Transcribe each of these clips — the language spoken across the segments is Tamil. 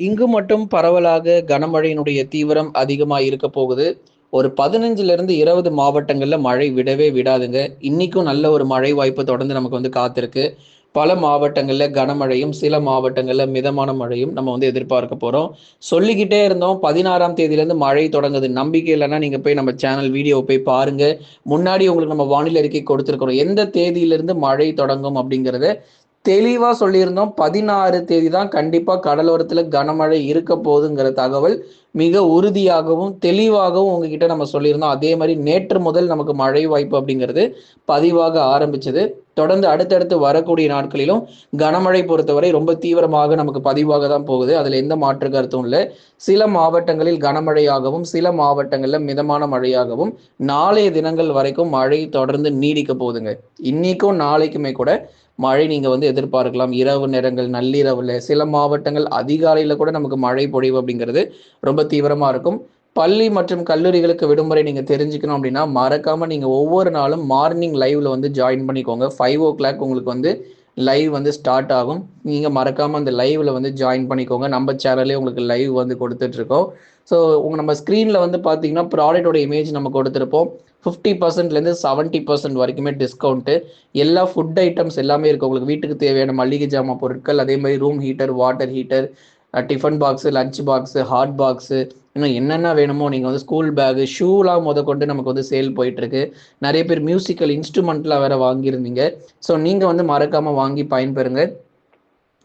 இங்கு மட்டும் பரவலாக கனமழையினுடைய தீவிரம் அதிகமாக இருக்க போகுது. ஒரு 15லிருந்து 20 மாவட்டங்கள்ல மழை விடவே விடாதுங்க. இன்னைக்கும் நல்ல ஒரு மழை வாய்ப்பு தொடர்ந்து நமக்கு வந்து காத்திருக்கு. பல மாவட்டங்களில் கனமழையும், சில மாவட்டங்களில் மிதமான மழையும் நம்ம வந்து எதிர்பார்க்க போகிறோம் சொல்லிக்கிட்டே இருந்தோம் 16ஆம் தேதியிலேருந்து மழை தொடங்குது. நம்பிக்கை இல்லைன்னா நீங்கள் போய் நம்ம சேனல் வீடியோ போய் பாருங்கள் முன்னாடி உங்களுக்கு நம்ம வானிலை அறிக்கை கொடுத்துருக்குறோம் எந்த தேதியிலேருந்து மழை தொடங்கும் அப்படிங்கிறத தெளிவாக சொல்லியிருந்தோம். 16 தேதி தான் கண்டிப்பாக கடலோரத்தில் கனமழை இருக்க போகுதுங்கிற தகவல் மிக உறுதியாகவும், தெளிவாகவும் உங்ககிட்ட நம்ம சொல்லியிருந்தோம். அதே மாதிரி நேற்று முதல் நமக்கு மழை வாய்ப்பு அப்படிங்கிறது பதிவாக ஆரம்பிச்சது. தொடர்ந்து அடுத்தடுத்து வரக்கூடிய நாட்களிலும் கனமழை பொறுத்தவரை ரொம்ப தீவிரமாக நமக்கு பதிவாக தான் போகுது. அதில் எந்த மாற்று கருத்தும் இல்லை சில மாவட்டங்களில் கனமழையாகவும், சில மாவட்டங்களில் மிதமான மழையாகவும் நாளைய தினங்கள் வரைக்கும் மழை தொடர்ந்து நீடிக்க போகுதுங்க. இன்னைக்கும், நாளைக்குமே கூட மழை நீங்கள் வந்து எதிர்பார்க்கலாம். இரவு நேரங்கள், நள்ளிரவில் சில மாவட்டங்கள் அதிகாலையில் கூட நமக்கு மழை பொழிவு அப்படிங்கிறது ரொம்ப தீவிரமாக இருக்கும். பள்ளி மற்றும் கல்லூரிகளுக்கு விடுமுறை நீங்கள் தெரிஞ்சுக்கணும் அப்படின்னா, மறக்காமல் நீங்கள் ஒவ்வொரு நாளும் மார்னிங் லைவ்ல வந்து ஜாயின் பண்ணிக்கோங்க. 5:00 உங்களுக்கு வந்து லைவ் வந்து ஸ்டார்ட் ஆகும். நீங்கள் மறக்காமல் அந்த லைவ்ல வந்து ஜாயின் பண்ணிக்கோங்க. நம்ம சேனல்லே உங்களுக்கு லைவ் வந்து கொடுத்துட்ருக்கோம். ஸோ உங்கள் நம்ம ஸ்க்ரீனில் வந்து பார்த்தீங்கன்னா, ப்ராடக்ட்டோட இமேஜ் நம்ம கொடுத்துருப்போம் ஃபிஃப்டி பர்சன்ட்லேருந்து செவன்ட்டி பர்சன்ட் வரைக்குமே டிஸ்கவுண்ட்டு. எல்லா ஃபுட் ஐட்டம்ஸ் எல்லாமே இருக்கும் உங்களுக்கு வீட்டுக்கு தேவையான மளிகை ஜாமான் பொருட்கள், அதே மாதிரி room heater, water heater, tiffin box, lunch box, hot box இன்னும் என்னென்ன வேணுமோ நீங்கள் வந்து ஸ்கூல் பேகு, ஷூலாம் மொதற்கொண்டு நமக்கு வந்து சேல் போயிட்டுருக்கு. நிறைய பேர் மியூசிக்கல் இன்ஸ்ட்ருமெண்ட்லாம் வேறு வாங்கியிருந்தீங்க. ஸோ நீங்கள் வந்து மறக்காமல் வாங்கி பயன்பெறுங்க.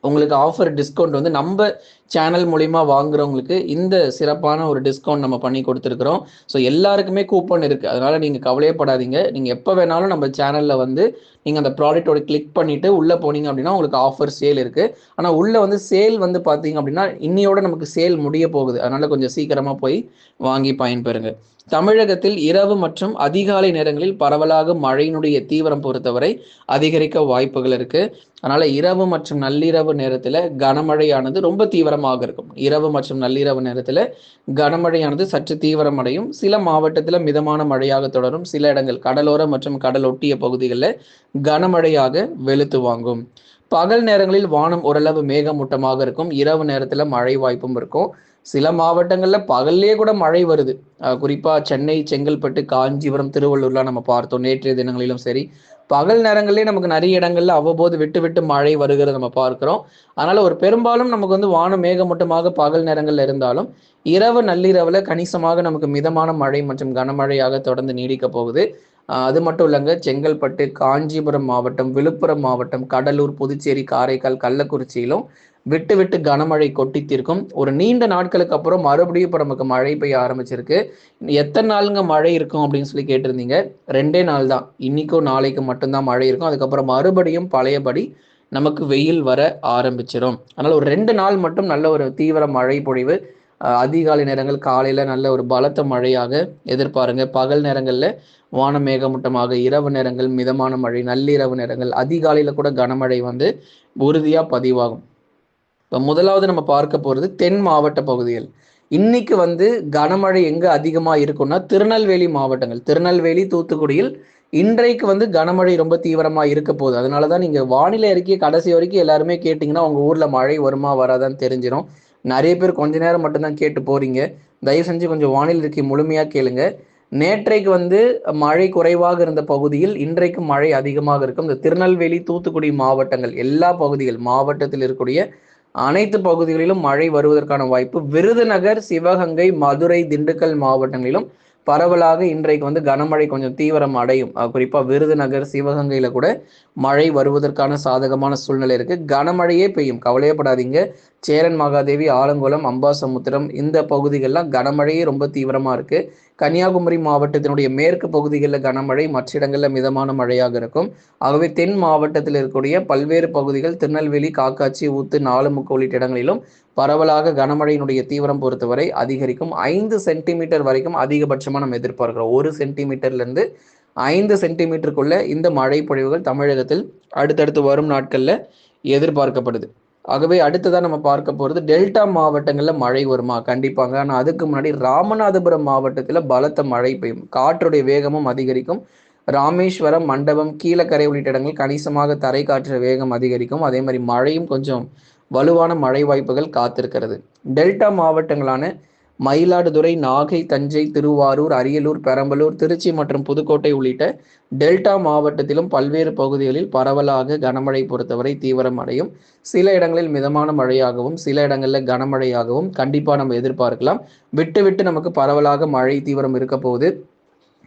உங்களுக்கு ஆஃபர் டிஸ்கவுண்ட் வந்து நம்ம சேனல் மூலிமா வாங்குறவங்களுக்கு இந்த சிறப்பான ஒரு டிஸ்கவுண்ட் நம்ம பண்ணி கொடுத்துருக்குறோம். ஸோ எல்லாருக்குமே கூப்பன் இருக்குது அதனால் நீங்கள் கவலையப்படாதீங்க நீங்கள் எப்போ வேணாலும் நம்ம சேனலில் வந்து நீங்கள் அந்த ப்ராடக்ட்டோட கிளிக் பண்ணிவிட்டு உள்ளே போனீங்க அப்படின்னா, உங்களுக்கு ஆஃபர் சேல் இருக்குது ஆனால் உள்ளே வந்து சேல் வந்து பார்த்தீங்க அப்படின்னா, இன்னையோட நமக்கு சேல் முடிய போகுது. அதனால் கொஞ்சம் சீக்கிரமாக போய் வாங்கி பயன்பெறுங்க. தமிழகத்தில் இரவு மற்றும் அதிகாலை நேரங்களில் பரவலாக மழையினுடைய தீவிரம் பொறுத்தவரை அதிகரிக்க வாய்ப்புகள் இருக்குது அதனால் இரவு மற்றும் நள்ளிரவு நேரத்தில் கனமழையானது ரொம்ப தீவிரம் தீவிரமாக இருக்கும். இரவு மற்றும் நள்ளிரவு நேரத்தில் கனமழையானது சற்று தீவிரமடையும். சில மாவட்டத்தில் மிதமான மழையாக தொடரும். சில இடங்கள் கடலோர மற்றும் கடல் ஒட்டிய பகுதிகளில் கனமழையாக வெளுத்து வாங்கும். பகல் நேரங்களில் வானம் ஓரளவு மேகமூட்டமாக இருக்கும். இரவு நேரத்தில் மழை வாய்ப்பும் இருக்கும். சில மாவட்டங்களில் பகல்லே கூட மழை வருது. குறிப்பாக குறிப்பா சென்னை, செங்கல்பட்டு, காஞ்சிபுரம், திருவள்ளூர்லாம் நம்ம பார்த்தோம். நேற்றைய தினங்களிலும் சரி. பகல் நேரங்களே நமக்கு நிறைய இடங்கள்ல அவ்வப்போது விட்டு விட்டு மழை வருகிறத நம்ம பார்க்கிறோம். அதனால ஒரு பெரும்பாலும் நமக்கு வந்து வானம் மேகமூட்டமாக பகல் நேரங்கள்ல இருந்தாலும், இரவு, நள்ளிரவுல கணிசமாக நமக்கு மிதமான மழை மற்றும் கனமழையாக தொடர்ந்து நீடிக்க போகுது. அது மட்டும் இல்லங்க. செங்கல்பட்டு, காஞ்சிபுரம் மாவட்டம், விழுப்புரம் மாவட்டம், கடலூர், புதுச்சேரி, காரைக்கால், கள்ளக்குறிச்சியிலும் விட்டு விட்டு கனமழை கொட்டி தீர்க்கும். ஒரு நீண்ட நாட்களுக்கு அப்புறம் மறுபடியும் இப்போ நமக்கு மழை பெய்ய ஆரம்பிச்சிருக்கு. எத்தனை நாளுங்க மழை இருக்கும் அப்படின்னு சொல்லி கேட்டிருந்தீங்க. ரெண்டே நாள் தான். இன்னைக்கும், நாளைக்கும் மட்டும்தான் மழை இருக்கும். அதுக்கப்புறம் மறுபடியும் பழையபடி நமக்கு வெயில் வர ஆரம்பிச்சிடும் அதனால ஒரு ரெண்டு நாள் மட்டும் நல்ல ஒரு தீவிர மழை பொழிவு. அதிகாலை நேரங்கள் காலையில நல்ல ஒரு பலத்த மழையாக எதிர்பாருங்க. பகல் நேரங்கள்ல வானம் மேகமூட்டமாக, இரவு நேரங்கள் மிதமான மழை, நள்ளிரவு நேரங்கள், அதிகாலையில் கூட கனமழை வந்து உறுதியாக பதிவாகும். இப்போ முதலாவது நம்ம பார்க்க போகிறது தென் மாவட்ட பகுதிகள். இன்னைக்கு வந்து கனமழை எங்கே அதிகமாக இருக்கும்னா, திருநெல்வேலி மாவட்டங்கள். திருநெல்வேலி, தூத்துக்குடியில் இன்றைக்கு வந்து கனமழை ரொம்ப தீவிரமாக இருக்க போகுது. அதனால தான் நீங்கள் வானிலை அறிக்கைய கடைசி வரைக்கும் எல்லாருமே கேட்டிங்கன்னா உங்கள் ஊரில் மழை வருமா? வராதான்னு தெரிஞ்சிடும் நிறைய பேர் கொஞ்ச நேரம் மட்டும்தான் கேட்டு போகிறீங்க தயவு செஞ்சு கொஞ்சம் வானிலை அறிக்கை முழுமையாக கேளுங்க. நேற்றைக்கு வந்து மழை குறைவாக இருந்த பகுதியில் இன்றைக்கு மழை அதிகமாக இருக்கும். இந்த திருநெல்வேலி, தூத்துக்குடி மாவட்டங்கள் எல்லா பகுதிகள் மாவட்டத்தில் இருக்கக்கூடிய அனைத்து பகுதிகளிலும் மழை வருவதற்கான வாய்ப்பு. விருதுநகர், சிவகங்கை, மதுரை, திண்டுக்கல் மாவட்டங்களிலும் பரவலாக இன்றைக்கு வந்து கனமழை கொஞ்சம் தீவிரம் அடையும். குறிப்பாக விருதுநகர், சிவகங்கையில் கூட மழை வருவதற்கான சாதகமான சூழ்நிலை இருக்குது கனமழையே பெய்யும். கவலையப்படாதீங்க சேரன் மகாதேவி, ஆலங்குளம், அம்பாசமுத்திரம் இந்த பகுதிகளெலாம் கனமழையே ரொம்ப தீவிரமாக இருக்குது கன்னியாகுமரி மாவட்டத்தினுடைய மேற்கு பகுதிகளில் கனமழை, மற்ற இடங்களில் மிதமான மழையாக இருக்கும். ஆகவே தென் மாவட்டத்தில் இருக்கக்கூடிய பல்வேறு பகுதிகள் திருநெல்வேலி, காக்காட்சி, ஊத்து, நாலுமுக்கு உள்ளிட்ட இடங்களிலும் பரவலாக கனமழையினுடைய தீவிரம் பொறுத்தவரை அதிகரிக்கும். ஐந்து சென்டிமீட்டர் வரைக்கும் அதிகபட்சமாக நம்ம எதிர்பார்க்கிறோம். ஒரு சென்டிமீட்டர்லேருந்து ஐந்து சென்டிமீட்டருக்குள்ள இந்த மழை பொழிவுகள் தமிழகத்தில் அடுத்தடுத்து வரும் நாட்களில் எதிர்பார்க்கப்படுது. ஆகவே அடுத்ததாக நம்ம பார்க்க போகிறது டெல்டா மாவட்டங்களில் மழை வருமா? கண்டிப்பாங்க. ஆனால் அதுக்கு முன்னாடி ராமநாதபுரம் மாவட்டத்தில் பலத்த மழை பெய்யும். காற்றுடைய வேகமும் அதிகரிக்கும். ராமேஸ்வரம், மண்டபம், கீழக்கரை உள்ளிட்ட இடங்கள் கணிசமாக தரை காற்று வேகம் அதிகரிக்கும். அதே மாதிரி மழையும் கொஞ்சம் வலுவான மழை வாய்ப்புகள் காத்திருக்கிறது டெல்டா மாவட்டங்களான மயிலாடுதுறை நாகை தஞ்சை திருவாரூர் அரியலூர் பெரம்பலூர் திருச்சி மற்றும் புதுக்கோட்டை உள்ளிட்ட டெல்டா மாவட்டத்திலும் பல்வேறு பகுதிகளில் பரவலாக கனமழை பொறுத்தவரை தீவிரம் அடையும். சில இடங்களில் மிதமான மழையாகவும் சில இடங்களில் கனமழையாகவும் கண்டிப்பாக நம்ம எதிர்பார்க்கலாம். விட்டு விட்டு நமக்கு பரவலாக மழை தீவிரம் இருக்க போகுது.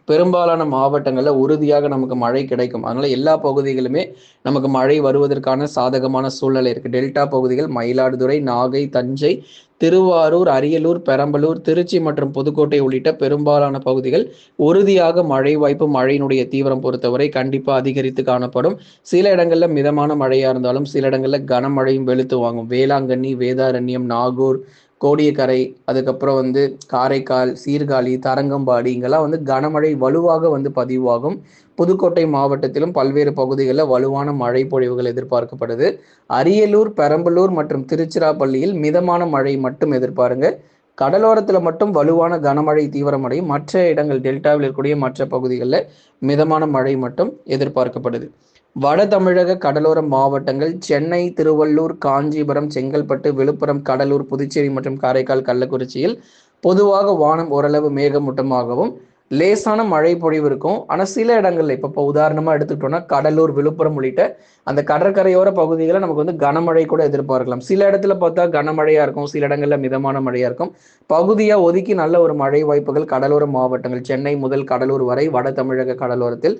பெரும்பாலான மாவட்டங்களில் உறுதியாக நமக்கு மழை கிடைக்கும். அதனால எல்லா பகுதிகளுமே நமக்கு மழை வருவதற்கான சாதகமான சூழ்நிலை இருக்கு. டெல்டா பகுதிகள் மயிலாடுதுறை நாகை தஞ்சை திருவாரூர் அரியலூர் பெரம்பலூர் திருச்சி மற்றும் புதுக்கோட்டை உள்ளிட்ட பெரும்பாலான பகுதிகள் உறுதியாக மழை வாய்ப்பு மழையினுடைய தீவிரம் பொறுத்தவரை கண்டிப்பாக அதிகரித்து காணப்படும். சில இடங்கள்ல மிதமான மழையா இருந்தாலும் சில இடங்களில் கனமழையும் வெளுத்து வாங்கும். வேளாங்கண்ணி வேதாரண்யம் நாகூர் கோடியக்கரை அதுக்கப்புறம் வந்து காரைக்கால் சீர்காழி தரங்கம்பாடி இங்கெல்லாம் வந்து கனமழை வலுவாக வந்து பதிவாகும். புதுக்கோட்டை மாவட்டத்திலும் பல்வேறு பகுதிகளில் வலுவான மழை பொழிவுகள் எதிர்பார்க்கப்படுது. அரியலூர் பெரம்பலூர் மற்றும் திருச்சிராப்பள்ளியில் மிதமான மழை மட்டும் எதிர்பாருங்க. கடலோரத்தில் மட்டும் வலுவான கனமழை தீவிரமடையும். மற்ற இடங்கள் டெல்டாவில் இருக்கக்கூடிய மற்ற பகுதிகளில் மிதமான மழை மட்டும் எதிர்பார்க்கப்படுது. வட தமிழக கடலோர மாவட்டங்கள் சென்னை திருவள்ளூர் காஞ்சிபுரம் செங்கல்பட்டு விழுப்புரம் கடலூர் புதுச்சேரி மற்றும் காரைக்கால் கள்ளக்குறிச்சியில் பொதுவாக வானம் ஓரளவு மேகமூட்டமாகவும் லேசான மழை பொழிவு இருக்கும். ஆனால் சில இடங்கள்ல இப்போ இப்போ உதாரணமாக எடுத்துக்கிட்டோம்னா கடலூர் விழுப்புரம் உள்ளிட்ட அந்த கடற்கரையோர பகுதிகளில் நமக்கு வந்து கனமழை கூட எதிர்பார்க்கலாம். சில இடத்துல பார்த்தா கனமழையாக இருக்கும் சில இடங்களில் மிதமான மழையாக இருக்கும். பகுதியாக ஒதுக்கி நல்ல ஒரு மழை வாய்ப்புகள் கடலோர மாவட்டங்கள் சென்னை முதல் கடலூர் வரை வட தமிழக கடலோரத்தில்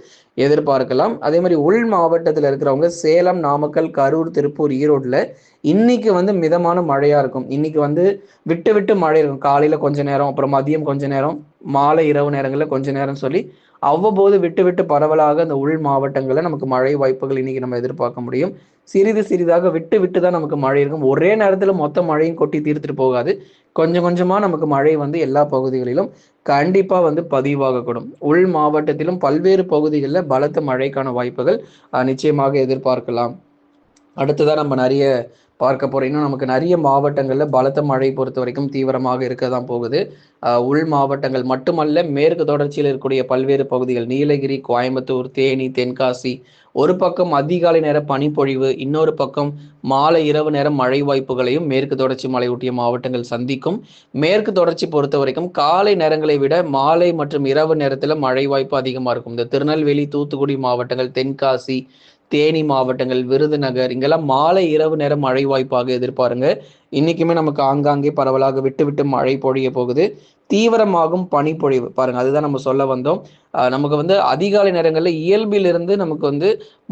எதிர்பார்க்கலாம். அதே மாதிரி உள் மாவட்டத்தில் இருக்கிறவங்க சேலம் நாமக்கல் கரூர் திருப்பூர் ஈரோட்டில் இன்னைக்கு வந்து மிதமான மழையாக இருக்கும். இன்னைக்கு வந்து விட்டு விட்டு மழை இருக்கும். காலையில் கொஞ்ச நேரம் அப்புறம் மதியம் கொஞ்ச நேரம் மாலை இரவு நேரங்களில் கொஞ்ச நேரம் சொல்லி அவ்வப்போது விட்டு விட்டு பரவலாக அந்த உள் மாவட்டங்களில் நமக்கு மழை வாய்ப்புகள் இன்னைக்கு நம்ம எதிர்பார்க்க முடியும். சிறிது சிறிதாக விட்டு விட்டு தான் நமக்கு மழை இருக்கும். ஒரே நேரத்தில் மொத்த மழையும் கொட்டி தீர்த்துட்டு போகாது. கொஞ்சம் கொஞ்சமாக நமக்கு மழை வந்து எல்லா பகுதிகளிலும் கண்டிப்பாக வந்து பதிவாகக்கூடும். உள் மாவட்டத்திலும் பல்வேறு பகுதிகளில் பலத்த மழைக்கான வாய்ப்புகள் நிச்சயமாக எதிர்பார்க்கலாம். அடுத்ததான் நம்ம நிறைய பார்க்க போகிறோம் இன்னும் நமக்கு நிறைய மாவட்டங்களில் பலத்த மழை பொறுத்த வரைக்கும் தீவிரமாக இருக்க தான் போகுது உள் மாவட்டங்கள் மட்டுமல்ல மேற்கு தொடர்ச்சியில் இருக்கக்கூடிய பல்வேறு பகுதிகள் நீலகிரி கோயம்புத்தூர் தேனி தென்காசி ஒரு பக்கம் அதிகாலை நேர பனிப்பொழிவு இன்னொரு பக்கம் மாலை இரவு நேரம் மழை வாய்ப்புகளையும் மேற்கு தொடர்ச்சி மலையொட்டிய மாவட்டங்கள் சந்திக்கும். மேற்கு தொடர்ச்சி பொறுத்த வரைக்கும் காலை நேரங்களை விட மாலை மற்றும் இரவு நேரத்தில் மழை வாய்ப்பு அதிகமாக இருக்கும். இந்த திருநெல்வேலி தூத்துக்குடி மாவட்டங்கள் தென்காசி தேனி மாவட்டங்கள் விருதுநகர் இங்கெல்லாம் மாலை இரவு நேரம் மழை வாய்ப்பாக எதிர்பாருங்க. இன்னைக்குமே நமக்கு ஆங்காங்கே பரவலாக விட்டு விட்டு மழை பொழிய போகுது. தீவிரமாகும் பனிப்பொழிவு. பாருங்க அதுதான் நம்ம சொல்ல வந்தோம். நமக்கு வந்து அதிகாலை நேரங்களில் இயல்பிலிருந்து நமக்கு வந்து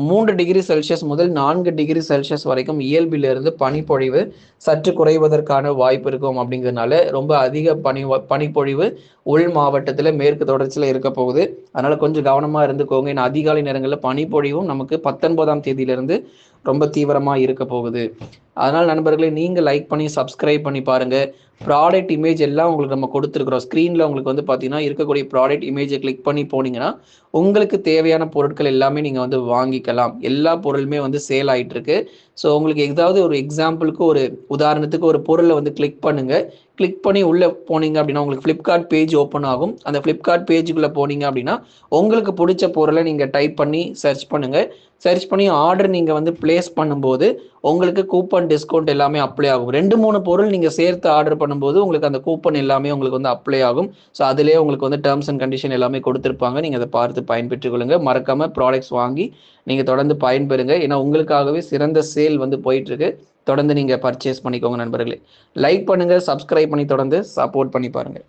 மூன்று டிகிரி செல்சியஸ் முதல் நான்கு டிகிரி செல்சியஸ் வரைக்கும் இயல்பிலிருந்து பனிப்பொழிவு சற்று குறைவதற்கான வாய்ப்பு இருக்கும் அப்படிங்கிறதுனால ரொம்ப அதிக பனி பனிப்பொழிவு உள் மாவட்டத்தில் மேற்கு தொடர்ச்சியில் இருக்க போகுது. அதனால கொஞ்சம் கவனமாக இருந்துக்கோங்க. ஏன்னா அதிகாலை நேரங்களில் பனிப்பொழிவும் நமக்கு பத்தொன்பதாம் தேதியிலிருந்து ரொம்ப தீவிரமாக இருக்க போகுது. அதனால் நண்பர்களே நீங்கள் லைக் பண்ணி சப்ஸ்கிரைப் பண்ணி பாருங்கள் ப்ராடக்ட் இமேஜ் எல்லாம் உங்களுக்கு நம்ம கொடுத்துருக்குறோம். ஸ்க்ரீனில் உங்களுக்கு வந்து பார்த்தீங்கன்னா இருக்கக்கூடிய ப்ராடக்ட் இமேஜை கிளிக் பண்ணி போனீங்கன்னா உங்களுக்கு தேவையான பொருட்கள் எல்லாமே நீங்கள் வந்து வாங்கிக்கலாம். எல்லா பொருளுமே வந்து சேல் ஆகிட்டுருக்கு ஸோ உங்களுக்கு ஏதாவது ஒரு எக்ஸாம்பிளுக்கு ஒரு உதாரணத்துக்கு ஒரு பொருளை வந்து கிளிக் பண்ணுங்கள் கிளிக் பண்ணி உள்ளே போனீங்க அப்படின்னா உங்களுக்கு ஃப்ளிப்கார்ட் பேஜ் ஓப்பன் ஆகும். அந்த ஃப்ளிப்கார்ட் பேஜுக்குள்ளே போனீங்க அப்படின்னா உங்களுக்கு பிடிச்ச பொருளை நீங்கள் டைப் பண்ணி சர்ச் பண்ணுங்கள் சர்ச் பண்ணி ஆர்டர் நீங்கள் வந்து பிளேஸ் பண்ணும்போது உங்களுக்கு கூப்பன் டிஸ்கவுண்ட் எல்லாமே அப்ளை ஆகும். ரெண்டு மூணு பொருள் நீங்கள் சேர்த்து ஆர்டர் பண்ண பண்ணும்போது உங்களுக்கு அந்த கூப்பன் எல்லாமே உங்களுக்கு வந்து அப்ளை ஆகும். ஸோ அதிலே உங்களுக்கு வந்து டேர்ம்ஸ் அண்ட் கண்டிஷன் எல்லாமே கொடுத்துருப்பாங்க. நீங்கள் அதை பார்த்து பயன்பெற்றுக் கொள்ளுங்க. மறக்காம ப்ராடக்ட்ஸ் வாங்கி நீங்கள் தொடர்ந்து பயன்பெறுங்க. ஏன்னா உங்களுக்காகவே சிறந்த சேல் வந்து போயிட்டு இருக்கு தொடர்ந்து நீங்கள் பர்ச்சேஸ் பண்ணிக்கோங்க நண்பர்களே. லைக் பண்ணுங்க சப்ஸ்கிரைப் பண்ணி தொடர்ந்து சப்போர்ட் பண்ணி பாருங்க.